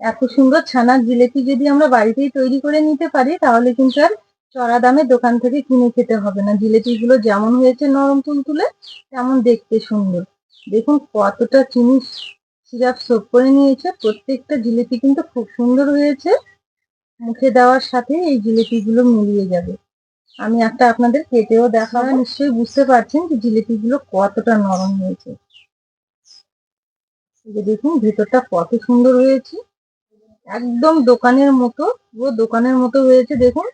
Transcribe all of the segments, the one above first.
এত সুন্দর ছানার জিলেপি যদি আমরা বাড়িতেই তৈরি করে নিতে পারি তাহলে কিন্তু আর চড়া দামে দোকান থেকে কিনে খেতে হবে না। জিলেপিগুলো যেমন হয়েছে নরম তুলতুলে তেমন দেখতে সুন্দর। দেখুন কতটা চিনি সিরাপ সোপ করে নিয়েছে। প্রত্যেকটা জিলেপি কিন্তু খুব সুন্দর হয়েছে। মুখে দেওয়ার সাথে এই জিলেপিগুলো মিলিয়ে যাবে। আমি একটা আপনাদের কেটেও দেখাবো। নিশ্চয়ই বুঝতে পারছেন যে জিলেপিগুলো কতটা নরম হয়েছে। দেখুন ভেতরটা কত সুন্দর হয়েছে। একদম দোকানের মতো পুরো দোকানের মতো হয়েছে দেখুন।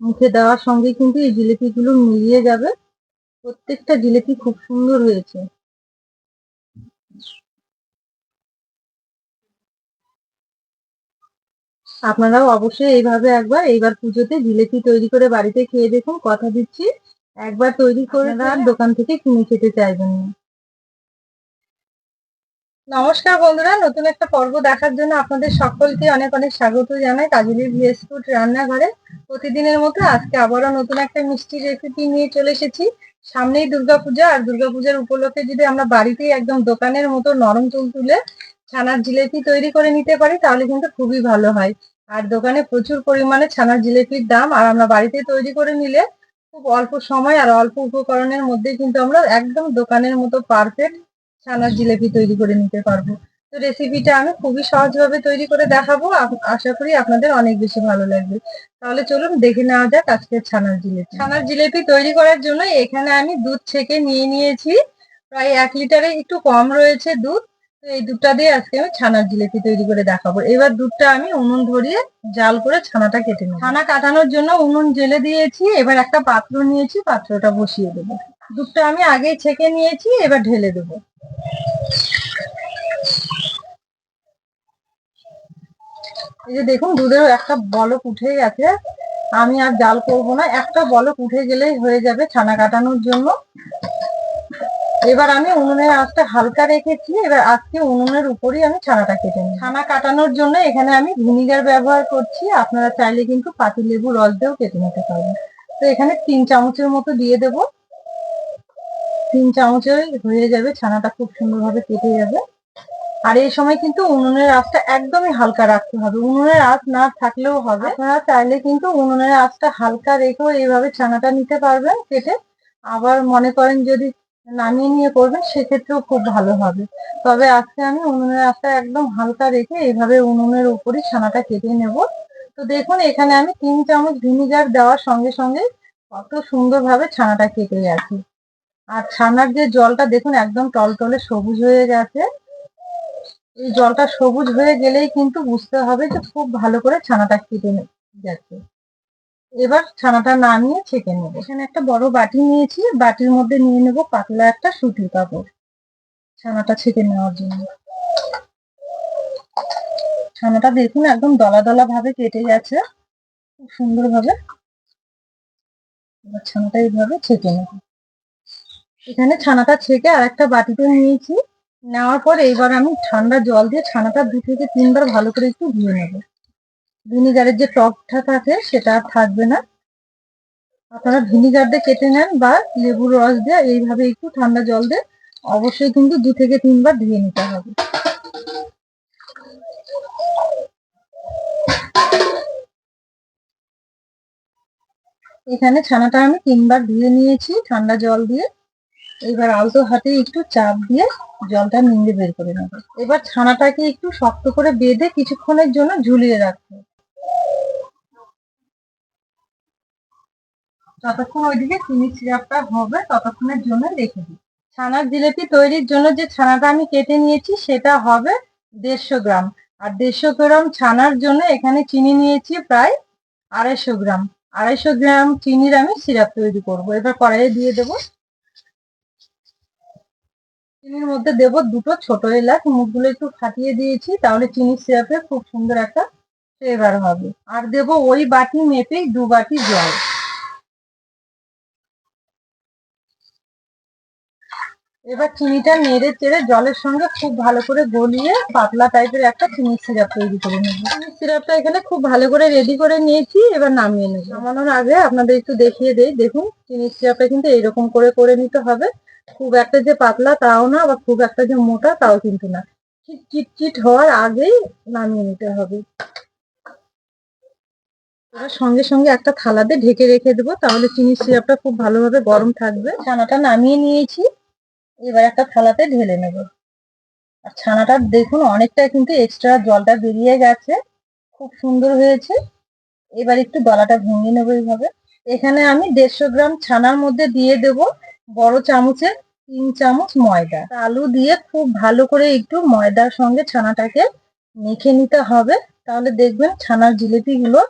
মুখে দেওয়ার সঙ্গে কিন্তু এই জিলিপিগুলো মিলিয়ে যাবে। প্রত্যেকটা জিলিপি খুব সুন্দর হয়েছে। আপনারাও অবশ্যই এইভাবে একবার এইবার পুজোতে জিলেপি তৈরি করে বাড়িতে খেয়ে দেখুন কথা দিচ্ছি। একবার তৈরি করে আর দোকান থেকে কিনে খেতে চাইবেন না। নমস্কার বন্ধুরা, নতুন একটা পর্ব দেখার জন্য আপনাদের সকলকে অনেক অনেক স্বাগত জানাই কাজলি ভিএস ফুড রান্নাঘরে। প্রতিদিনের মতো আজকে আবারও নতুন একটা মিষ্টি রেসিপি নিয়ে চলে এসেছি। সামনেই দুর্গাপূজা, আর দুর্গাপূজার উপলক্ষে যদি আমরা বাড়িতেই একদম দোকানের মতো নরম চুল তুলে ছানার জিলেপি তৈরি করে নিতে পারি, তাহলে কিন্তু খুবই ভালো হয়। আর দোকানে প্রচুর পরিমাণে ছানার জিলেপির দাম, আর আমরা বাড়িতে তৈরি করে নিলে খুব অল্প সময় আর অল্প উপকরণের মধ্যে কিন্তু আমরা একদম দোকানের মতো পারফেক্ট ছানার জিলেপি তৈরি করে নিতে পারব। তো রেসিপিটা আমি খুবই সহজভাবে তৈরি করে দেখাবো। আশা করি আপনাদের অনেক বেশি ভালো লাগবে। তাহলে চলুন দেখে নেওয়া যাক আজকে ছানার জিলেপি। ছানার জিলেপি তৈরি করার জন্য এখানে আমি দুধ ছেঁকে নিয়ে নিয়েছি। প্রায় এক লিটারে একটু কম রয়েছে দুধ। তো এই দুধটা দিয়ে আজকে আমি ছানার জিলেপি তৈরি করে দেখাবো। এবার দুধটা আমি উনুন ধরিয়ে জাল করে ছানাটা কেটে নেব। ছানা কাটানোর জন্য উনুন জেলে দিয়েছি। এবার একটা পাত্র নিয়েছি, পাত্রটা বসিয়ে দেবো। দুধটা আমি আগেই ছেঁকে নিয়েছি, এবার ঢেলে দেবো। এই যে দেখুন, দুধের একটা বলক উঠে গেছে। আমি আর জাল করব না, একটা বলক উঠে গেলেই হয়ে যাবে ছানা কাটানোর জন্য। এবার আমি উনুনের আঁচটা হালকা রেখেছি, এবার আজকে উনুনের উপরেই আমি ছানাটা কেটে নিই ছানা কাটানোর জন্য এখানে আমি ভিনিগার ব্যবহার করছি, আপনারা চাইলে কিন্তু পাতি লেবু রস দিয়েও কেটে নিতে পারবেন তো এখানে তিন চামচের মতো দিয়ে দেব। তিন চামচে হয়ে যাবে, ছানাটা খুব সুন্দরভাবে কেটে যাবে। আর এই সময় কিন্তু উনুনের আঁচটা একদমই হালকা রাখতে হবে। উনুনের আঁচ না থাকলেও হবে। আপনারা চাইলে কিন্তু উনুনের আঁচটা হালকা রেখেও এইভাবে ছানাটা নিতে পারবেন, কেটে। আবার মনে করেন যদি নামিয়ে নিয়ে করবেন, সেক্ষেত্রেও খুব ভালো হবে। তবে আজকে আমি উনুনের আঁচটা একদম হালকা রেখে এইভাবে উনুনের উপরই ছানাটা কেটে নেব। তো দেখুন, এখানে আমি তিন চামচ ভিনিগার দেওয়ার সঙ্গে সঙ্গে কত সুন্দরভাবে ছানাটা কেটে গেছে। আর ছানার যে জলটা দেখুন একদম টলটলে সবুজ হয়ে গেছে। এই জলটা সবুজ হয়ে গেলেই কিন্তু বুঝতে হবে যে খুব ভালো করে ছানাটা কেটে গেছে। এবার ছানাটা নামিয়ে ছেঁকে নেব। এখানে একটা বড় বাটি নিয়েছি। বাটির মধ্যে নিয়ে নেব পাতলা একটা সুতির কাপড় ছানাটা ছেঁকে নেওয়ার জন্য। ছানাটা দেখুন একদম দলা দলা ভাবে কেটে গেছে। খুব সুন্দর ভাবে ছানাটা এইভাবে ছেঁকে নেব। এখানে ছানাটা ছেঁকে আর একটা বাটিতে নিয়েছি। নেওয়ার পর এইবার আমি ঠান্ডা জল দিয়ে ছানাটা দু থেকে তিনবার ভালো করে একটু ধুয়ে নেব। ভিনিগারের যে টকটা থাকে সেটা আর থাকবে না। আপনারা ভিনিগার দিয়ে কেটে নেন বা লেবুর রস দিয়ে এইভাবে একটু ঠান্ডা জল দিয়ে অবশ্যই কিন্তু দু থেকে তিনবার ধুয়ে নিতে হবে। এখানে ছানাটা আমি তিনবার ধুয়ে নিয়েছি ঠান্ডা জল দিয়ে। এবার আলতো হাতে একটু চাপ দিয়ে জলটা নিংড়ে বের করে নেব। এবার ছানাটাকে একটু শক্ত করে বেঁধে কিছুক্ষণের জন্য ঝুলিয়ে রাখব। যতক্ষণ ওইদিকে চিনি সিরাপটা হবে, ততক্ষণের জন্য রেখে দিই। ছানার জিলেপি তৈরির জন্য যে ছানাটা আমি কেটে নিয়েছি, সেটা হবে দেড়শো গ্রাম। আর দেড়শো গ্রাম ছানার জন্য এখানে চিনি নিয়েছি প্রায় আড়াইশো গ্রাম। আড়াইশো গ্রাম চিনির আমি সিরাপ তৈরি করব। এবার কড়াইয়ে দিয়ে দেবো চিনির মধ্যে দেব দুটো ছোট এলাচ, মুখগুলো একটু ফাটিয়ে দিয়েছি, তাহলে চিনির সিরাপে খুব সুন্দর একটা ফ্লেভার হবে। আর দেব ওই বাটি মেপেই দু বাটি জল। এবার চিনিটা নেড়ে চেড়ে জলের সঙ্গে খুব ভালো করে গলিয়ে পাতলা টাইপের একটা চিনির সিরাপ তৈরি করে নেব। চিনির সিরাপটা এখানে খুব ভালো করে রেডি করে নিয়েছি, এবার নামিয়ে নেব। নামানোর আগে আপনাদের একটু দেখিয়ে দেই, দেখুন, চিনির সিরাপটা কিন্তু এইরকম করে করে নিতে হবে। খুব একটা যে পাতলা তাও না বা খুব একটা যে মোটা তাও কিন্তু না। ঠিক চিটচিট হওয়ার আগেই নামিয়ে নিতে হবে। এবার সঙ্গে সঙ্গে একটা থালাতে ঢেকে রেখে দেবো, তাহলে চিনির সিরাপটা খুব ভালোভাবে গরম থাকবে। ছানাটা নামিয়ে নিয়েছি, এবার একটা থালাতে ঢেলে নেব। আর ছানাটা দেখুন অনেকটা কিন্তু এক্সট্রা জলটা বেরিয়ে গেছে, খুব সুন্দর হয়েছে। এবার একটু গলাটা ভেঙে নেব এইভাবে। এখানে আমি দেড়শো গ্রাম ছানার মধ্যে দিয়ে দেব। বড় চামচের তিন চামচ ময়দা। আলু দিয়ে খুব ভালো করে একটু ময়দার সঙ্গে ছানাটাকে মেখে নিতে হবে। তাহলে দেখবেন ছানার জিলিপিগুলো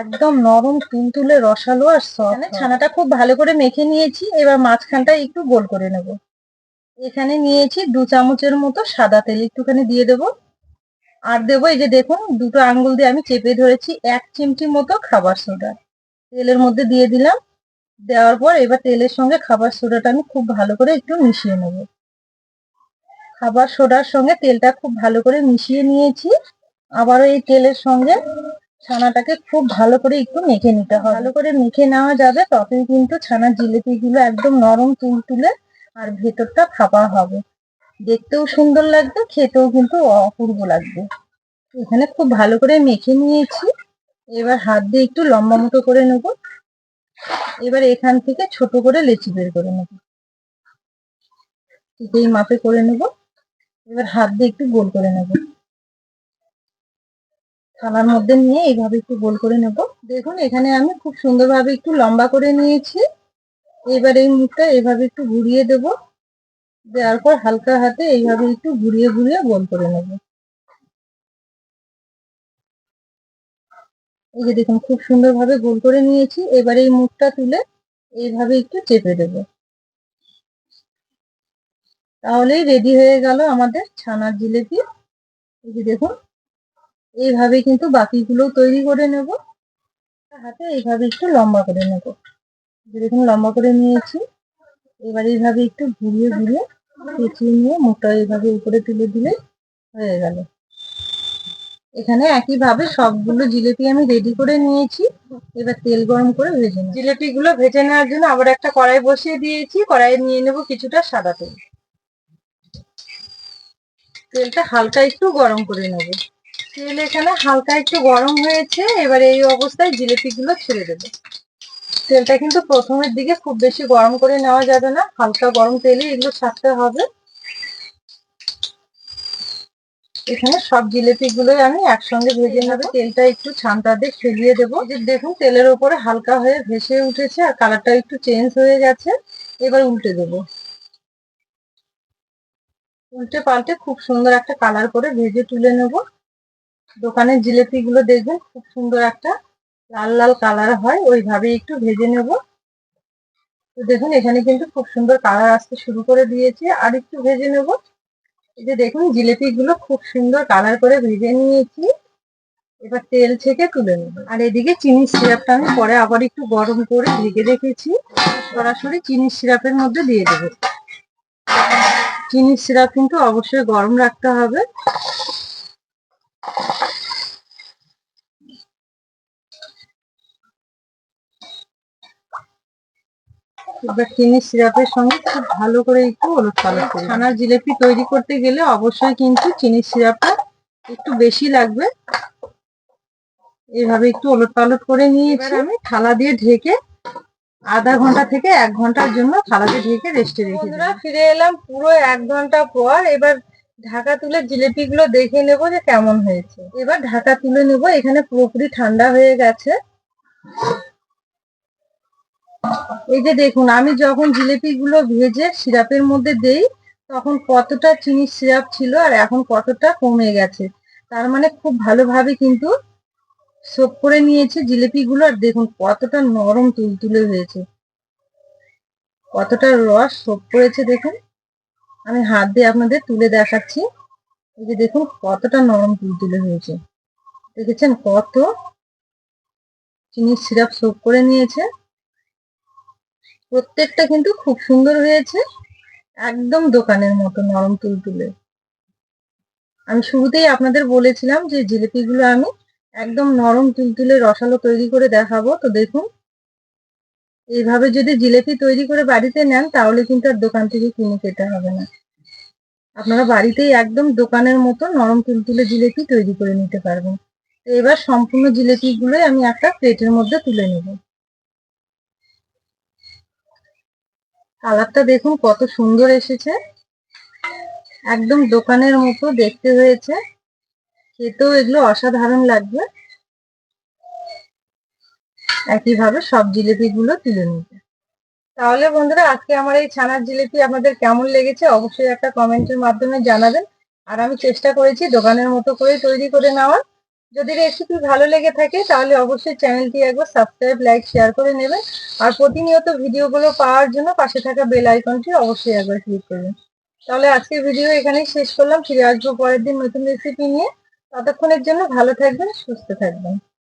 একদম নরম, তুলতুলে, রসালো আর সফট ছানাটা খুব ভালো করে মেখে নিয়েছি। এবার মাঝখানটা একটু গোল করে নেব। এখানে নিয়েছি দু চামচের মতো সাদা তেল একটুখানি দিয়ে দেব। আর দেবো এই যে দেখুন, দুটো আঙ্গুল দিয়ে আমি চেপে ধরেছি এক চিমটি মতো খাবার সোডা। তেলের মধ্যে দিয়ে দিলাম। দেওয়ার পর এবার তেলের সঙ্গে খাবার সোডাটা আমি খুব ভালো করে একটু মিশিয়ে নেব। খাবার সোডার সঙ্গে তেলটা খুব ভালো করে মিশিয়ে নিয়েছি। আবারও এই তেলের সঙ্গে ছানাটাকে খুব ভালো করে একটু মেখে নিতে হবে। ভালো করে মেখে নেওয়া যাবে ততই কিন্তু ছানার জিলিপিগুলো একদম নরম তুল তুলে আর ভেতরটা ফাঁপা হবে। দেখতেও সুন্দর লাগবে, খেতেও কিন্তু অপূর্ব লাগবে। এখানে খুব ভালো করে মেখে নিয়েছি। এবার হাত দিয়ে একটু লম্বা মতো করে নেব। এবার এখান থেকে ছোট করে লেচি বের করে নেব। এই মাপে করে নেব। এবার হাত দিয়ে একটু গোল করে নেব। থালার মধ্যে নিয়ে এইভাবে একটু গোল করে নেব। দেখুন, এখানে আমি খুব সুন্দরভাবে একটু লম্বা করে নিয়েছি। এবার এই মুখটা এইভাবে একটু ঘুরিয়ে দেব। দেওয়ার পর হালকা হাতে এইভাবে একটু ঘুরিয়ে ঘুরিয়ে গোল করে নেব। এই যে দেখুন, খুব সুন্দরভাবে গোল করে নিয়েছি। এবার এই মুখটা তুলে এইভাবে একটু চেপে দেব। তাহলেই রেডি হয়ে গেল আমাদের ছানার জিলেপি। এই যে দেখুন, এইভাবে কিন্তু বাকিগুলো তৈরি করে নেব। হাতে এইভাবে একটু লম্বা করে নেব। দেখুন, লম্বা করে নিয়েছি। এবার এইভাবে একটু ঘুরিয়ে ঘুরিয়ে পেঁচিয়ে নিয়ে মুখটা এইভাবে উপরে তুলে দিলে হয়ে গেল। এখানে একইভাবে সবগুলো জিলেপি আমি রেডি করে নিয়েছি। এবার তেল গরম করে ভেজে নেব। জিলেপি গুলো ভেজে নেওয়ার জন্য আবার একটা কড়াই বসিয়ে দিয়েছি। কড়াইয়ে নিয়ে নেব কিছুটা সাদা তেল। তেলটা হালকা একটু গরম করে নেব। তেল এখানে হালকা একটু গরম হয়েছে। এবার এই অবস্থায় জিলেপি গুলো ছেড়ে দেবো। তেলটা কিন্তু প্রথমের দিকে খুব বেশি গরম করে নেওয়া যাবে না। হালকা গরম তেলে এগুলো ছাড়তে হবে। এখানে সব জিলেপি গুলোই আমি একসঙ্গে ভেজে নেব। তেলটা একটু ছানটা দিয়ে খেলিয়ে দেবো। দেখুন, তেলের ওপরে হালকা হয়ে ভেসে উঠেছে আর কালারটা একটু চেঞ্জ হয়ে গেছে। এবার উল্টে দেবো। উল্টে পাল্টে খুব সুন্দর একটা কালার করে ভেজে তুলে নেব। দোকানের জিলেপি গুলো দেখবেন, খুব সুন্দর একটা লাল লাল কালার হয় ওইভাবে একটু ভেজে নেব। তো দেখুন, এখানে কিন্তু খুব সুন্দর কালার আসতে শুরু করে দিয়েছি। আর একটু ভেজে নেব। এই যে দেখুন জিলেপি গুলো খুব সুন্দর কালার করে ভেজে নিয়েছি। এবার তেল ছেঁকে তুলে নেব। আর এদিকে চিনির সিরাপটা আমি পরে আবার একটু গরম করে ভেজে রেখেছি। সরাসরি চিনির সিরাপের মধ্যে দিয়ে দেবো। চিনির সিরাপ কিন্তু অবশ্যই গরম রাখতে হবে। এবার চিনির সিরাপের সঙ্গে খুব ভালো করে একটু ওলট পালট করে ছানার জিলেপি তৈরি করতে গেলে অবশ্যই কিন্তু চিনির সিরাপটা একটু বেশি লাগবে। এভাবে একটু ওলট পালট করে নিয়েছি। আমি থালা দিয়ে ঢেকে আধা ঘণ্টা থেকে এক ঘণ্টার জন্য থালাতে ঢেকে রেস্টে রেখে ফিরে এলাম পুরো এক ঘণ্টা পর। এবার ঢাকা তুলে জিলেপি গুলো দেখে নেব যে কেমন হয়েছে। এবার ঢাকা তুলে নেব। এখানে পুরোপুরি ঠান্ডা হয়ে গেছে। এই যে দেখুন, আমি যখন জিলেপি গুলো ভেজে সিরাপের মধ্যে দেই, তখন কতটা চিনির সিরাপ ছিল আর এখন কতটা কমে গেছে। তার মানে খুব ভালোভাবে কিন্তু সোপ করে নিয়েছে জিলেপি গুলো আর দেখুন, কতটা নরম তুলতুলে হয়েছে। কতটা রস সোপ করেছে দেখুন। আমি হাত দিয়ে আপনাদের তুলে দেখাচ্ছি। এই যে দেখুন, কতটা নরম তুলতুলে হয়েছে। দেখেছেন কত চিনির সিরাপ সোপ করে নিয়েছে। প্রত্যেকটা কিন্তু খুব সুন্দর হয়েছে। একদম দোকানের মতো নরম তুলতুলে। আমি শুরুতেই আপনাদের বলেছিলাম যে জিলিপিগুলো আমি একদম নরম তুলতুলে রসালো তৈরি করে দেখাবো। তো দেখুন, এইভাবে যদি জিলেপি তৈরি করে বাড়িতে নেন, তাহলে কিন্তু আর দোকান থেকে কিনে খেতে হবে না। আপনারা বাড়িতেই একদম দোকানের মতো নরম তুলতুলে জিলেপি তৈরি করে নিতে পারবেন। তো এবার সম্পূর্ণ জিলেপিগুলোই আমি একটা প্লেটের মধ্যে তুলে নেব। কালারটা দেখুন কত সুন্দর এসেছে। একদম দোকানের মতো দেখতে হয়েছে। খেতেও এগুলো অসাধারণ লাগবে। একইভাবে সব জিলেপিগুলো তুলে নিতে। তাহলে বন্ধুরা, আজকে আমার এই ছানার জিলেপি আপনাদের কেমন লেগেছে অবশ্যই একটা কমেন্টের মাধ্যমে জানাবেন। আর আমি চেষ্টা করেছি দোকানের মতো করে তৈরি করে নেওয়ার। যদি রেসিপি ভালো লেগে থাকে, তাহলে অবশ্যই চ্যানেলটি একবার সাবস্ক্রাইব লাইক শেয়ার করে নেবেন। আর প্রতিনিয়ত ভিডিওগুলো পাওয়ার জন্য পাশে থাকা বেল আইকনটি অবশ্যই একবার ক্লিক করবেন তাহলে আজকের ভিডিও এখানেই শেষ করলাম। ফিরে আসব পরের দিন নতুন রেসিপি নিয়ে। ততক্ষণের জন্য ভালো থাকবেন, সুস্থ থাকবেন।